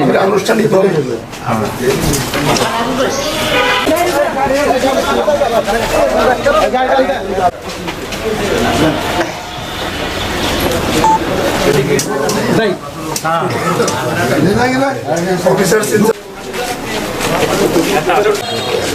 এটা আনুষ্ঠানিকভাবে অফিসার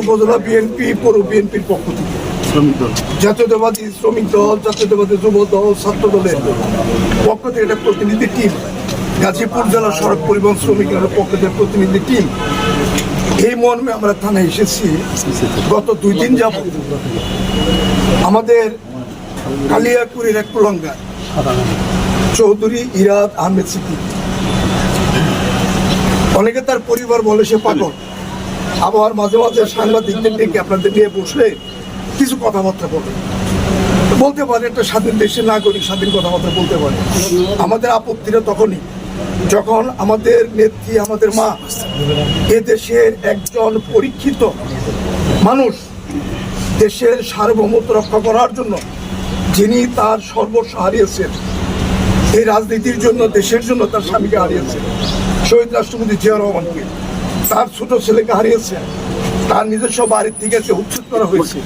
উপজেলা বিএনপি পৌর বিএনপির পক্ষ থেকে। জাতীয়তাবাদী শ্রমিক দল জাতীয়তাবাদী যুব দল ছাত্র দলের পক্ষ থেকে একটা প্রতিনিধি টিম গাজীপুর জেলা সড়ক পরিবহন শ্রমিকের পক্ষ থেকে প্রতিনিধি টিম। এই মর্মে আমরা থানায় এসেছি। গত দুই দিন যাব আমাদের কালিয়াকুড়ির এক প্রলঙ্গা চৌধুরী ইরাদ আহমেদ সিদ্দিকী। অনেকে তার পরিবার বলে সে পাগল। আবার মাঝে মাঝে সাংবাদিকদের ডেকে আপনাদের নিয়ে বসলে কিছু কথাবার্তা বলে। বলতে পারে একটা স্বাধীন দেশের নাগরিক স্বাধীন কথাবার্তা বলতে পারে। আমাদের আপত্তিটা তখনই যখন আমাদের নেত্রী আমাদের মা এ দেশের একজন পরীক্ষিত মানুষ দেশের সার্বভৌমত্ব রক্ষা করার জন্য যিনি তার সর্বস্ব হারিয়েছেন এই রাজনীতির জন্য দেশের জন্য তার স্বামীকে হারিয়েছেন। শহীদ রাষ্ট্রপতি জিয়া রহমানকে। তার ছোট ছেলেকে হারিয়েছে। তার নিজস্ব বাড়ির থেকে যে উচ্ছেদ করা হয়েছে।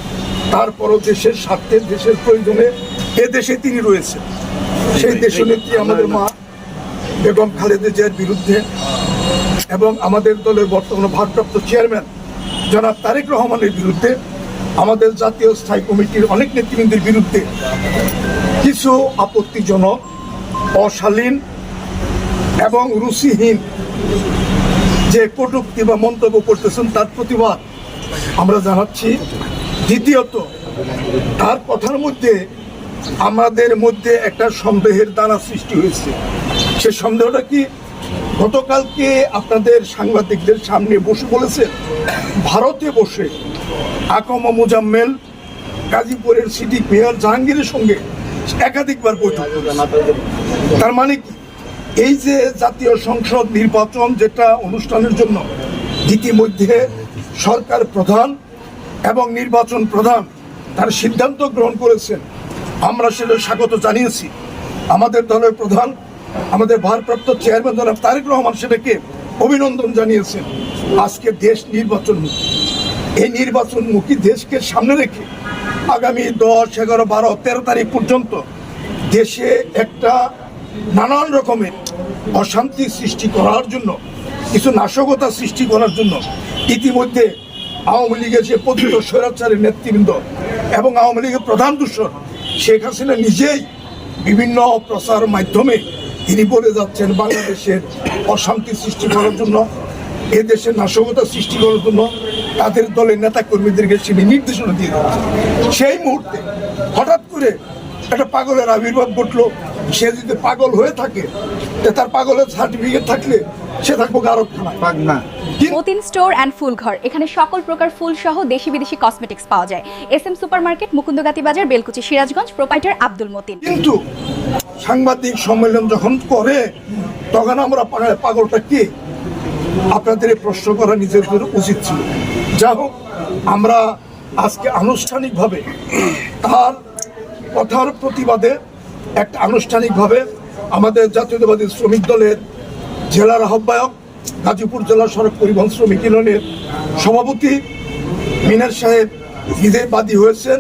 তারপরও দেশের স্বার্থে দেশের প্রয়োজনে এ দেশে তিনি রয়েছে। সেই দেশনেত্রী আমাদের মা বেগম খালেদা জিয়ার বিরুদ্ধে এবং আমাদের দলের বর্তমানে ভারপ্রাপ্ত চেয়ারম্যান জনাব তারেক রহমানের বিরুদ্ধে আমাদের জাতীয় স্থায়ী কমিটির অনেক নেতৃবৃন্দের বিরুদ্ধে কিছু আপত্তিজনক, অশালীন এবং রুচিহীন যে কটুক্তি বা মন্তব্য করতেছেন, তার প্রতিবাদ আমরা জানাচ্ছি। দ্বিতীয়ত, তার কথার মধ্যে আমাদের মধ্যে একটা সন্দেহের দ্বারা সৃষ্টি হয়েছে। সে সন্দেহটা কি? গতকালকে আপনাদের সাংবাদিকদের সামনে বসে বলেছেন ভারতে বসে আকমা মুজাম্মেল গাজীপুরের সিটি মেয়র জাহাঙ্গীরের সঙ্গে একাধিকবার বৈঠক তার মানে কি? এই যে জাতীয় সংসদ নির্বাচন যেটা অনুষ্ঠানের জন্য ইতিমধ্যে সরকার প্রধান এবং নির্বাচন প্রধান তার সিদ্ধান্ত গ্রহণ করেছেন, আমরা সেটা স্বাগত জানিয়েছি। আমাদের দলের প্রধান, আমাদের ভারপ্রাপ্ত চেয়ারম্যান জনাব তারেক রহমান সেটাকে অভিনন্দন জানিয়েছেন, আজকে দেশ নির্বাচনমুখী এই নির্বাচনমুখী দেশকে সামনে রেখে আগামী দশ, এগারো, বারো, তেরো তারিখ পর্যন্ত দেশে একটা নানান রকমের অশান্তি সৃষ্টি করার জন্য, কিছু নাশকতা সৃষ্টি করার জন্য ইতিমধ্যে আওয়ামী লীগের যে পতিত স্বৈরাচারের নেতৃবৃন্দ এবং আওয়ামী লীগের প্রধান দূষণ, শেখ হাসিনা নিজেই বিভিন্ন প্রচার মাধ্যমে তিনি বলে যাচ্ছেন বাংলাদেশের অশান্তি সৃষ্টি করার জন্য এ দেশের নাশকতা সৃষ্টি করার জন্য তাদের দলের নেতা কর্মীদেরকে সে নির্দেশনা দিয়ে সেই মুহূর্তে হঠাৎ করে একটা পাগলের আবির্ভাব ঘটলো। সে যদি পাগল হয়ে থাকে তা তার পাগলের সার্টিফিকেট থাকলে সে থাকব কিন্তু মতিন স্টোর অ্যান্ড ফুল ঘর। এখানে সকল প্রকার ফুল সহ দেশি বিদেশি কসমেটিক্স পাওয়া যায়। S M super market Mukundagati বাজার বেলকুচি সিরাজগঞ্জ প্রোপাইটার আব্দুল মতিন। কিন্তু সাংবাদিক সম্মেলন যখন করে তখন আমরা পাগলটা কে? আপনাদের এই প্রশ্ন করা নিজেদের উচিত ছিল। যা হোক আমরা আজকে আনুষ্ঠানিকভাবে তার কথার প্রতিবাদে একটা আনুষ্ঠানিকভাবে আমাদের জাতীয়তাবাদী শ্রমিক দলের জেলার আহ্বায়ক গাজীপুর জেলা সড়ক পরিবহন শ্রমিক ইউনিয়নের সভাপতি মিনার সাহেব ঈদে বাদী হয়েছেন।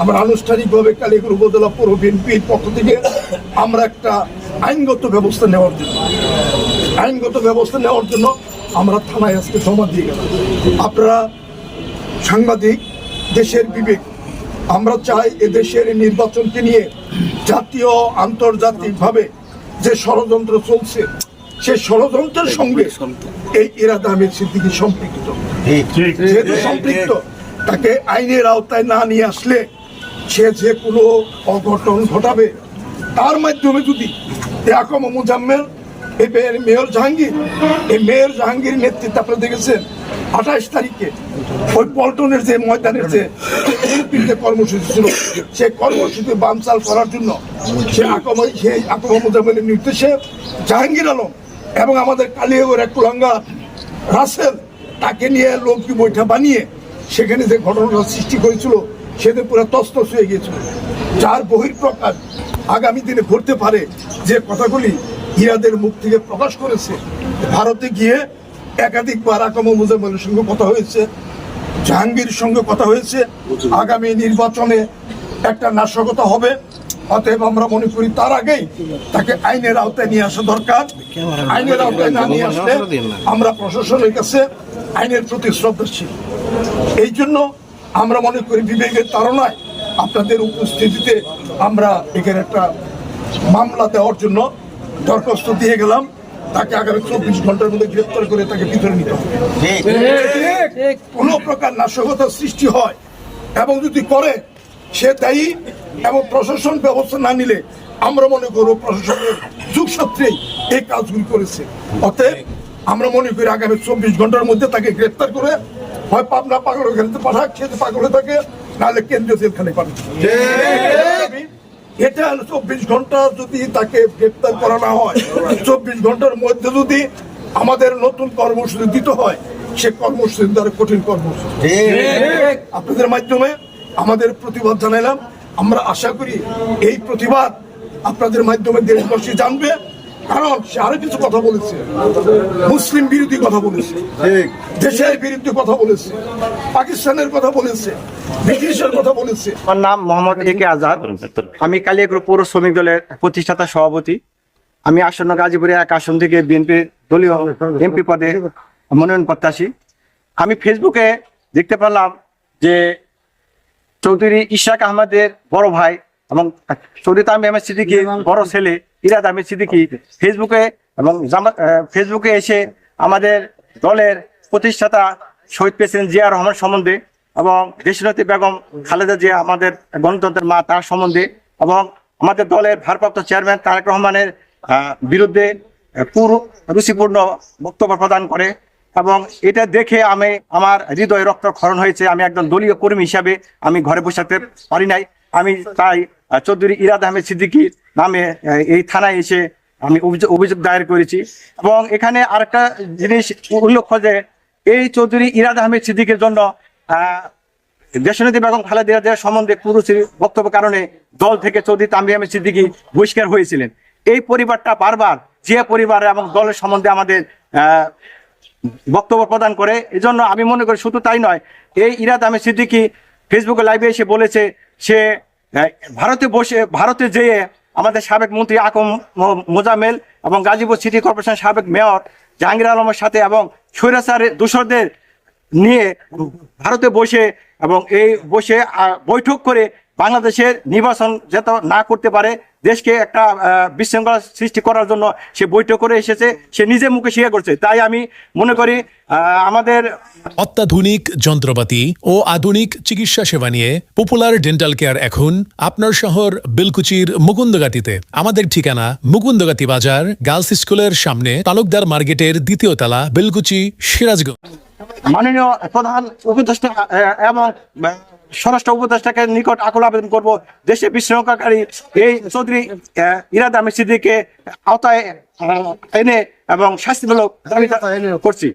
আমরা আনুষ্ঠানিকভাবে কালীগুর উপজেলা পৌর বিএনপির পক্ষ থেকে আমরা একটা আইনগত ব্যবস্থা নেওয়ার জন্য, আইনগত ব্যবস্থা নেওয়ার জন্য আমরা থানায় আজকে জমা দিয়ে গেলাম। আপনারা সাংবাদিক, দেশের বিবেক আমরা চাই এদেশের নির্বাচনকে নিয়ে জাতীয় আন্তর্জাতিকভাবে যে ষড়যন্ত্র চলছে সে ষড়যন্ত্রের সঙ্গে এই ইরাদ আহমেদ সিদ্দিকি সম্পৃক্ত। যেহেতু সম্পৃক্ত তাকে আইনের আওতায় না নিয়ে আসলে সে যে কোনো অঘটন ঘটাবে তার মাধ্যমে যদি একম মুজাম্মেল এই মেয়র জাহাঙ্গীর এই মেয়র জাহাঙ্গীর নেতৃত্বে আপনারা দেখেছেন আঠাশ তারিখে ওই পল্টনের যে ময়দানের যে যে কর্মসূচি ছিল, সেই কর্মসূচি বামচাল করার জন্য সে আক্রমণ, সেই আক্রমণ মোজামেলের নির্দেশে জাহাঙ্গীর আলম এবং আমাদের কালিয়াগড় এক কুলাঙ্গা রাসেল, তাকে নিয়ে লোকটি বৈঠা বানিয়ে সেখানে যে ঘটনাটা সৃষ্টি করেছিল সেতে পুরো তস্তস হয়ে গিয়েছিল। যার বহির্প্রকাশ আগামী দিনে ঘটতে পারে, যে কথাগুলি ইরাদের মুখ থেকে প্রকাশ করেছে, ভারতে গিয়ে একাধিকবার আকাম মুজাম্মেলের সঙ্গে কথা হয়েছে জাহাঙ্গীর সঙ্গে কথা হয়েছে। আগামী নির্বাচনে একটা নাশকতা হবে অতএব আমরা মনে করি তার আগেই তাকে আইনের আওতায় নিয়ে আসা দরকার। আইনের আওতায় না নিয়ে আসলে আমরা প্রশাসনের কাছে আইনের প্রতি শ্রদ্ধাশীল এই জন্য আমরা মনে করি বিবেকের তাড়নায় আপনাদের উপস্থিতিতে আমরা এখানে একটা মামলা দেওয়ার জন্য দরখাস্ত দিয়ে গেলাম। তাকে আগামী চব্বিশ ঘণ্টার মধ্যে গ্রেপ্তার করে তাকে ভিতরে নিতে হবে। কোনো প্রকার নাশকতার সৃষ্টি হয় এবং যদি করে সে দায়ী এবং প্রশাসন ব্যবস্থা না নিলে আমরা মনে করব প্রশাসনের যুগসূত্রেই এই কাজগুলি করেছে। অতএব আমরা মনে করি আগামী চব্বিশ ঘণ্টার মধ্যে তাকে গ্রেপ্তার করে হয় পাবনা পাগল খেলতে পাঠাক খেতে পাগল হয়ে থাকে নাহলে কেন্দ্রীয় জেলখানে পাঠাক এটা চব্বিশ ঘণ্টা যদি তাকে গ্রেপ্তার করা না হয় চব্বিশ ঘণ্টার মধ্যে যদি আমাদের নতুন কর্মসূচি দিতে হয় সে কর্মসূচি দ্বারা কঠিন কর্মসূচি। আপনাদের মাধ্যমে আমাদের প্রতিবাদ জানাইলাম। আমরা আশা করি এই প্রতিবাদ আপনাদের মাধ্যমে দেশবাসী জানবে কারণ সে আরও কিছু কথা বলেছে। মুসলিম বিরোধী কথা বলেছে। দেশের বিরুদ্ধে কথা বলেছে। পাকিস্তানের কথা বলেছে। ব্রিটিশের কথা বলেছে। আমার নাম মোহাম্মদ এ কে আজাদ। আমি কালিয়াগুড় পৌর শ্রমিক দলের প্রতিষ্ঠাতা সভাপতি। আমি আসন্ন গাজীপুরে এক আসন থেকে বিএনপি দলীয় এমপি পদে মনোনয়ন প্রত্যাশী। আমি ফেসবুকে দেখতে পেলাম যে চৌধুরী ইশাক আহমদের বড় ভাই এবং চৌধুরী তামিম আহমেদ সিদ্দিকি বড় ছেলে, ইরাদ আহমেদ সিদ্দিকি ফেসবুকে এবং ফেসবুকে এসে আমাদের দলের প্রতিষ্ঠাতা শহীদ প্রেসিডেন্ট জিয়া রহমান সম্বন্ধে এবং দেশনেত্রী বেগম খালেদা জিয়া আমাদের গণতন্ত্রের মা তার সম্বন্ধে এবং আমাদের দলের ভারপ্রাপ্ত চেয়ারম্যান তারেক রহমানের বিরুদ্ধে রুচিপূর্ণ বক্তব্য প্রদান করে এবং এটা দেখে আমি, আমার হৃদয় রক্ত রক্তক্ষরণ হয়েছে। আমি একজন দলীয় কর্মী হিসাবে আমি ঘরে বসে থাকতে পারি নাই। আমি তাই চৌধুরী ইরাদ আহমেদ সিদ্দিকির নামে এই থানায় এসে আমি অভিযোগ দায়ের করেছি। এবং এখানে আরেকটা জিনিস উল্লেখ যে, এই চৌধুরী ইরাদ আহমেদ সিদ্দিকের জন্য দেশনেত্রী বেগম খালেদা জিয়া সম্বন্ধে পুরুষের বক্তব্য কারণে দল থেকে চৌধুরী আহমেদ সিদ্দিকি বহিষ্কার হয়েছিলেন। এই পরিবারটা বারবার জিয়া পরিবার এবং দলের সম্বন্ধে আমাদের বক্তব্য প্রদান করে। এজন্য আমি মনে করি শুধু তাই নয়, এই ইরাদ আমি সিদ্দিকি ফেসবুকে লাইভে এসে বলেছে সে ভারতে বসে, ভারতে যেয়ে আমাদের সাবেক মন্ত্রী আকম মোজামেল এবং গাজীপুর সিটি কর্পোরেশন সাবেক মেয়র জাহাঙ্গীর আলমের সাথে এবং স্বৈরাচারের দূষরদের নিয়ে ভারতে বসে এবং এই বসে বৈঠক করে বাংলাদেশের নির্বাচন যাতে না করতে পারে, দেশকে একটা বিশৃঙ্খলা সৃষ্টি করার জন্য সে বৈঠক করে এসেছে, সে নিজে মুখে স্বীকার করছে। তাই আমি মনে করি আমাদের অত্যাধুনিক যন্ত্রপাতি ও আধুনিক চিকিৎসা সেবা নিয়ে পপুলার ডেন্টাল কেয়ার এখন আপনার শহর বিলকুচির মুকুন্দগাতিতে। আমাদের ঠিকানা মুকুন্দগাতি বাজার গার্লস স্কুলের সামনে তালুকদার মার্কেটের দ্বিতীয় তলা, বিলকুচি সিরাজগঞ্জ। মাননীয় প্রধান উপদেষ্টা এবং স্বরাষ্ট্র উপদেষ্টাকে নিকট আকুল আবেদন করব। দেশে বিশৃঙ্খলাকারী এই চৌধুরী ইরাদ আহমেদ সিদ্দিকে আওতায় এনে এবং শাস্তিমূলক দাবি করছি।